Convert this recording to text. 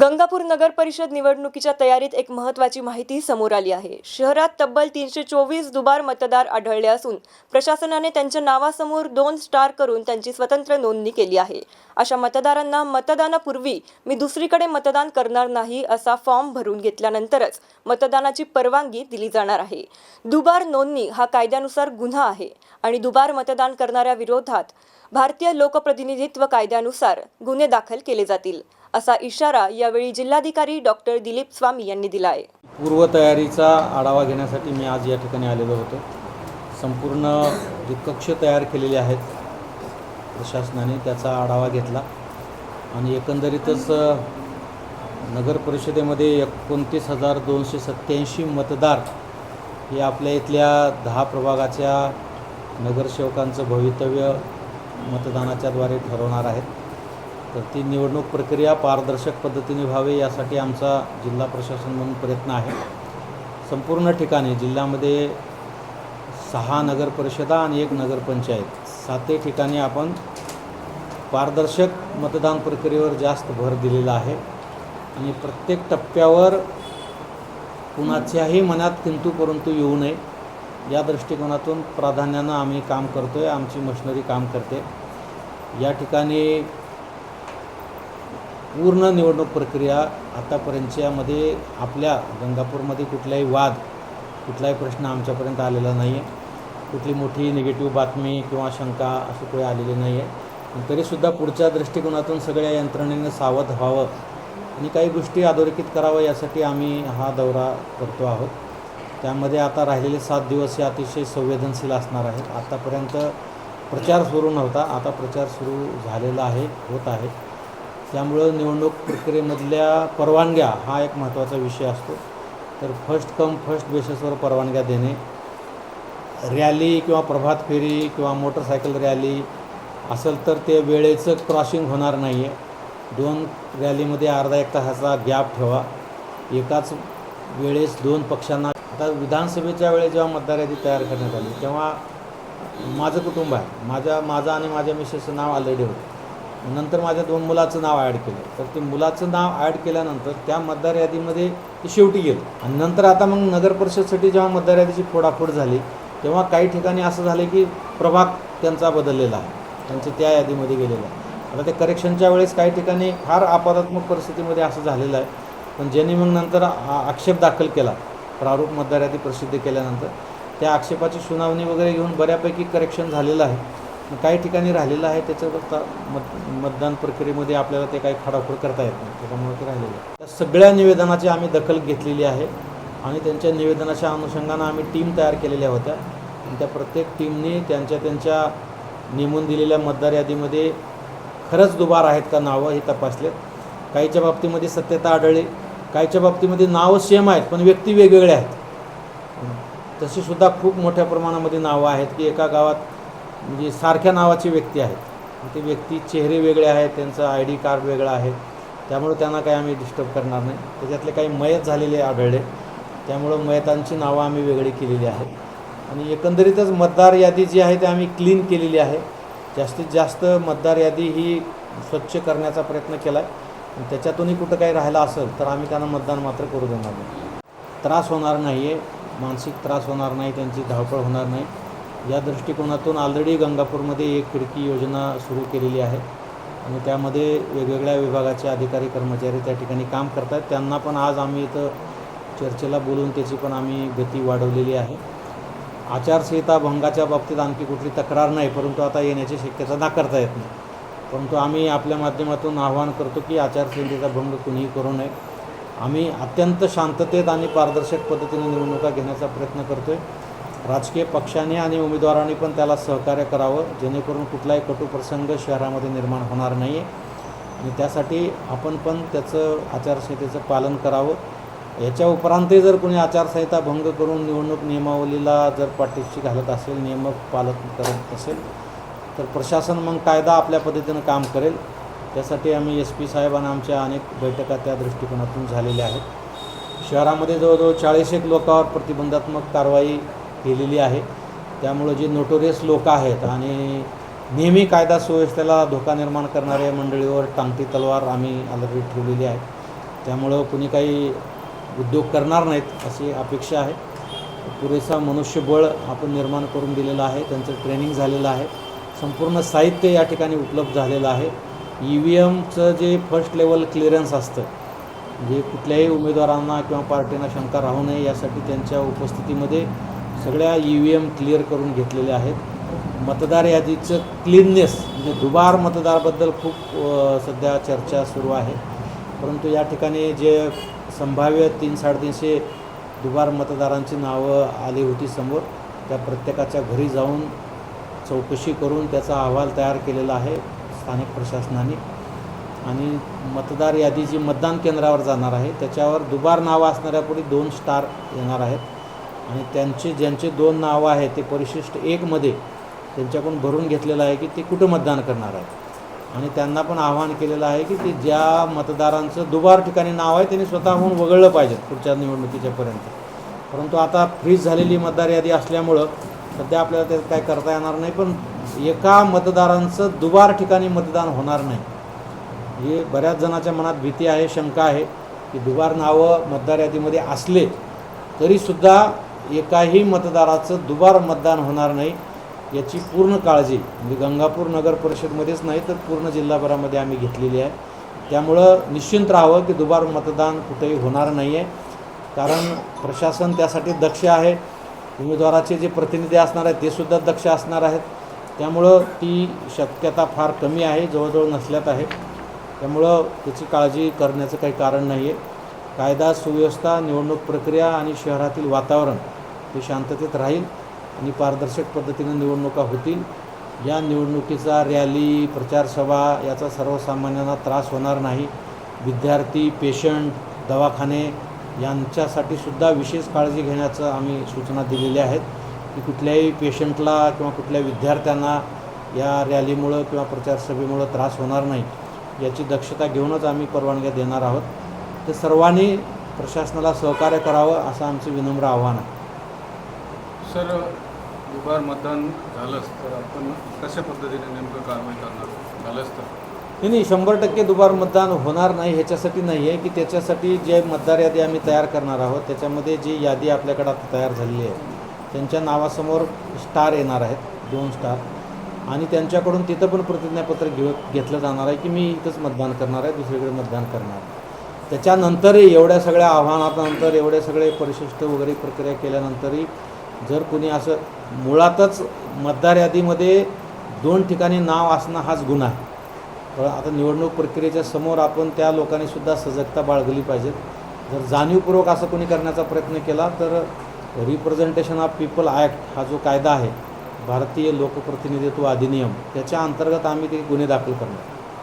गंगापूर नगर परिषद निवडणुकीच्या तयारीत एक महत्त्वाची माहिती समोर आली आहे. शहरात तब्बल तीनशे चोवीस दुबार मतदार आढळले असून प्रशासनाने त्यांच्या नावासमोर दोन स्टार करून त्यांची स्वतंत्र नोंदणी केली आहे. अशा मतदारांना मतदानापूर्वी मी दुसरीकडे मतदान करणार नाही असा फॉर्म भरून घेतल्यानंतरच मतदानाची परवानगी दिली जाणार आहे. दुबार नोंदणी हा कायद्यानुसार गुन्हा आहे आणि दुबार मतदान करणाऱ्या विरोधात भारतीय लोकप्रतिनिधित्व कायद्यानुसार गुन्हे दाखल केले जातील. असा इशारा यावेळी जिल्हाधिकारी डॉक्टर दिलीप स्वामी यांनी दिला आहे पूर्वतयारीचा आढावा घेण्यासाठी मी आज या ठिकाणी आलेलो होतो. संपूर्ण जे कक्ष तयार केलेले आहेत प्रशासनाने त्याचा आढावा घेतला. आणि एकंदरीतच नगर परिषदेमध्ये एकोणतीस हजार दोनशे सत्त्याऐंशी मतदार हे आपल्या इथल्या दहा प्रभागाच्या नगरसेवकांचं भवितव्य मतदानाच्याद्वारे ठरवणार आहेत. तर ती निवडणूक प्रक्रिया पारदर्शक पद्धतीने व्हावी यासाठी आमचा जिल्हा प्रशासन म्हणून प्रयत्न आहे. संपूर्ण ठिकाणी जिल्ह्यामध्ये सहा नगर परिषदा आणि एक नगरपंचायत सातही ठिकाणी आपण पारदर्शक मतदान प्रक्रियेवर जास्त भर दिलेला आहे. आणि प्रत्येक टप्प्यावर कुणाच्याही मनात किंतू परंतु येऊ नये. या दृष्टिकोनातून प्राधान्यानं आम्ही काम करतो आहे आमची मशिनरी काम करते. या ठिकाणी पूर्ण निवडणूक प्रक्रिया आतापर्यंतच्यामध्ये आपल्या गंगापूरमध्ये कुठलाही वाद कुठलाही प्रश्न आमच्यापर्यंत आलेला नाही आहे कुठली मोठी निगेटिव्ह बातमी किंवा शंका असं काही आलेली नाही आहे पण तरीसुद्धा पुढच्या दृष्टिकोनातून सगळ्या यंत्रणेनं सावध व्हावं आणि काही गोष्टी अधोरेखित करावं यासाठी आम्ही हा दौरा करतो आहोत. त्यामध्ये आता राहिलेले सात दिवस हे अतिशय संवेदनशील असणार आहेत. आतापर्यंत प्रचार सुरू नव्हता. आता प्रचार सुरू झालेला आहे होत आहे. त्यामुळं निवडणूक प्रक्रियेमधल्या परवानग्या हा एक महत्त्वाचा विषय असतो. तर फर्स्ट कम फर्स्ट बेसिसवर परवानग्या देणे रॅली किंवा प्रभात फेरी किंवा मोटरसायकल रॅली असेल तर ते वेळेचं क्रॉसिंग होणार नाही आहे दोन रॅलीमध्ये अर्धा एक तासाचा गॅप ठेवा. एकाच वेळेस दोन पक्षांना आता विधानसभेच्या वेळेस जेव्हा मतदार यादी तयार करण्यात आली तेव्हा माझं कुटुंब आहे. माझ्या माझं आणि माझ्या मिसेसचं नाव ऑलरेडी होतं. नंतर माझ्या दोन मुलाचं नाव ॲड केलं. तर ते मुलाचं नाव ॲड केल्यानंतर त्या मतदार यादीमध्ये ते शेवटी गेलं. आणि नंतर आता मग नगर परिषदसाठी जेव्हा मतदार यादीची फोडाफोड झाली तेव्हा काही ठिकाणी असं झालं की प्रभाग त्यांचा बदललेला आहे. त्यांचे त्या यादीमध्ये गेलेला आहे आता ते करेक्शनच्या वेळेस काही ठिकाणी फार आपादात्मक परिस्थितीमध्ये असं झालेलं आहे. पण ज्यांनी मग नंतर आ- आक्षेप दाखल केला प्रारूप मतदार यादी प्रसिद्ध केल्यानंतर त्या आक्षेपाची सुनावणी वगैरे घेऊन बऱ्यापैकी करेक्शन झालेलं आहे. काही ठिकाणी राहिलेलं आहे त्याच्यावर आता मत मतदान प्रक्रियेमध्ये आपल्याला ते काही खडाखोड करता येत नाही त्याच्यामुळे ते राहिलेलं आहे. त्या सगळ्या निवेदनाची आम्ही दखल घेतलेली आहे आणि त्यांच्या निवेदनाच्या अनुषंगानं आम्ही टीम तयार केलेल्या होत्या. आणि त्या प्रत्येक टीमने त्यांच्या त्यांच्या नेमून दिलेल्या मतदार यादीमध्ये खरंच दुबार आहेत का नावं हे तपासलेत. काहीच्या बाबतीमध्ये सत्यता आढळली काहीच्या बाबतीमध्ये नावं सेम आहेत पण व्यक्ती वेगवेगळ्या आहेत. तशीसुद्धा खूप मोठ्या प्रमाणामध्ये नावं आहेत की एका गावात म्हणजे सारख्या नावाची व्यक्ती आहेत. ते व्यक्ती चेहरे वेगळे आहेत त्यांचं आय डी कार्ड वेगळं आहे. त्यामुळं त्यांना काही आम्ही डिस्टर्ब करणार नाही. त्याच्यातले काही मयत झालेले आढळले. त्यामुळं मयतांची नावं आम्ही वेगळी केलेली आहेत आणि एकंदरीतच मतदार यादी जी आहे ती आम्ही क्लीन केलेली आहे. जास्तीत जास्त मतदार यादी ही स्वच्छ करण्याचा प्रयत्न केला आहे त्याच्यातूनही कुठं काही राहिलं असेल तर आम्ही त्यांना मतदान मात्र करू देणार नाही. त्रास होणार नाही आहे मानसिक त्रास होणार नाही त्यांची धावपळ होणार नाही. या दृष्टिकोनातून ऑलरेडी गंगापूरमध्ये एक खिडकी योजना सुरू केलेली आहे. आणि त्यामध्ये वेगवेगळ्या विभागाचे अधिकारी कर्मचारी त्या ठिकाणी काम करतात त्यांना पण आज आम्ही इथं चर्चेला बोलून त्याची पण आम्ही गती वाढवलेली आहे. आचारसंहिता भंगाच्या बाबतीत आणखी कुठली तक्रार नाही परंतु आता येण्याची शक्यता नाकारता येत नाही. परंतु आम्ही आपल्या माध्यमातून आवाहन करतो की आचारसंहितेचा भंग कुणीही करू नये. आम्ही अत्यंत शांततेत आणि पारदर्शक पद्धतीने निवडणुका घेण्याचा प्रयत्न करतो आहे राजकीय पक्षाने आणि उमेदवारांनी पण त्याला सहकार्य करावं जेणेकरून कुठलाही कटू प्रसंग शहरामध्ये निर्माण होणार नाही आहे आणि त्यासाठी आपण पण त्याचं आचारसंहितेचं पालन करावं. याच्या उपरांतही जर कोणी आचारसंहिता भंग करून निवडणूक नियमावलीला जर पाठीशी घालत असेल नियमक पालन करत असेल तर प्रशासन मग कायदा आपल्या पद्धतीनं काम करेल. त्यासाठी आम्ही एस पी साहेबांना आमच्या अनेक बैठका त्या दृष्टिकोनातून झालेल्या आहेत. शहरामध्ये जवळजवळ चाळीस एक लोकांवर प्रतिबंधात्मक कारवाई केलेली आहे. त्यामुळं जे नोटोरियस लोक आहेत आणि नेहमी कायदा सुव्यवस्थेला धोका निर्माण करणाऱ्या मंडळीवर टांगती तलवार आम्ही ऑलरेडी ठेवलेली आहे. त्यामुळं कुणी काही उद्योग करणार नाहीत अशी अपेक्षा आहे. पुरेसा मनुष्यबळ आपण निर्माण करून दिलेलं आहे. त्यांचं ट्रेनिंग झालेलं आहे. संपूर्ण साहित्य या ठिकाणी उपलब्ध झालेलं आहे. ई व्ही एमचं जे फर्स्ट लेवल क्लिअरन्स असतं जे कुठल्याही उमेदवारांना किंवा पार्टींना शंका राहू नये यासाठी त्यांच्या उपस्थितीमध्ये सगळ्या ई व्ही एम क्लिअर करून घेतलेल्या आहेत. मतदार यादीचं क्लीननेस म्हणजे दुबार मतदारबद्दल खूप सध्या चर्चा सुरू आहे. परंतु या ठिकाणी जे संभाव्य तीन साडेतीनशे दुबार मतदारांची नावं आली होती समोर त्या प्रत्येकाच्या घरी जाऊन चौकशी करून त्याचा अहवाल तयार केलेला आहे स्थानिक प्रशासनाने. आणि मतदार यादी जी मतदान केंद्रावर जाणार आहे त्याच्यावर दुबार नावं असणाऱ्यापुढे दोन स्टार येणार आहेत. आणि त्यांचे ज्यांचे दोन नावं आहेत ते परिशिष्ट एकमध्ये त्यांच्याकडून भरून घेतलेलं आहे की ते कुठं मतदान करणार आहेत. आणि त्यांना पण आवाहन केलेलं आहे की ते ज्या मतदारांचं दुबार ठिकाणी नाव आहे त्यांनी स्वतःहून वगळलं पाहिजे पुढच्या निवडणुकीच्यापर्यंत परंतु आता फ्रीज झालेली मतदार यादी असल्यामुळं सध्या आपल्याला त्यात काय करता येणार नाही पण एका मतदारांचं दुबार ठिकाणी मतदान होणार नाही. हे बऱ्याच जणाच्या मनात भीती आहे शंका आहे की दुबार नावं मतदार यादीमध्ये असले तरीसुद्धा एकाही मतदाराचं दुबार मतदान होणार नाही याची पूर्ण काळजी. म्हणजे गंगापूर नगर परिषदमध्येच नाही तर पूर्ण जिल्हाभरामध्ये आम्ही घेतलेली आहे. त्यामुळं निश्चिंत राहावं की दुबार मतदान कुठेही होणार नाही आहे कारण प्रशासन त्यासाठी दक्ष आहे. उमेदवाराचे जे प्रतिनिधी असणार आहेत ते सुद्धा दक्ष असणार आहेत. त्यामुळं ती शक्यता फार कमी आहे जवळजवळ नसल्यात आहे. त्यामुळं त्याची काळजी करण्याचं काही कारण नाही आहे कायदा सुव्यवस्था निवडणूक प्रक्रिया आणि शहरातील वातावरण हे शांततेत राहील आणि पारदर्शक पद्धतीनं निवडणुका होतील. या निवडणुकीचा रॅली प्रचारसभा याचा सर्वसामान्यांना त्रास होणार नाही. विद्यार्थी पेशंट दवाखाने यांच्यासाठी सुद्धा विशेष काळजी घेण्याचं आम्ही सूचना दिलेल्या आहेत. की कुठल्याही पेशंटला किंवा कुठल्या विद्यार्थ्यांना या रॅलीमुळं किंवा प्रचारसभेमुळं त्रास होणार नाही याची दक्षता घेऊनच आम्ही परवानग्या देणार आहोत. तर सर्वांनी प्रशासनाला सहकार्य करावं असं आमचं विनम्र आव्हान आहे. सर दुबार मतदान झालंच तर आपण कशा पद्धतीने नेमकं कारवाई करणार? झालंच तर. नाही नाही शंभर टक्के दुबार मतदान होणार नाही ह्याच्यासाठी नाही आहे की त्याच्यासाठी जे मतदार यादी आम्ही तयार करणार आहोत त्याच्यामध्ये जी यादी आपल्याकडे आता तयार झालेली आहे त्यांच्या नावासमोर स्टार येणार आहेत दोन स्टार. आणि त्यांच्याकडून तिथं पण प्रतिज्ञापत्र घेऊ घेतलं जाणार आहे की मी इथंच मतदान करणार आहे दुसरीकडे मतदान करणार. आहे. त्याच्यानंतरही एवढ्या सगळ्या आव्हानानंतर एवढे सगळे परिशिष्ट वगैरे प्रक्रिया केल्यानंतरही जर कोणी असं मुळातच मतदार यादीमध्ये दोन ठिकाणी नाव असणं हाच गुन्हा आहे. पण आता निवडणूक प्रक्रियेच्या समोर आपण त्या लोकांनीसुद्धा सजगता बाळगली पाहिजे. जर जाणीवपूर्वक असं कोणी करण्याचा प्रयत्न केला तर रिप्रेझेंटेशन ऑफ पीपल ॲक्ट हा जो कायदा आहे भारतीय लोकप्रतिनिधित्व अधिनियम त्याच्या अंतर्गत आम्ही ते गुन्हे दाखल करणार.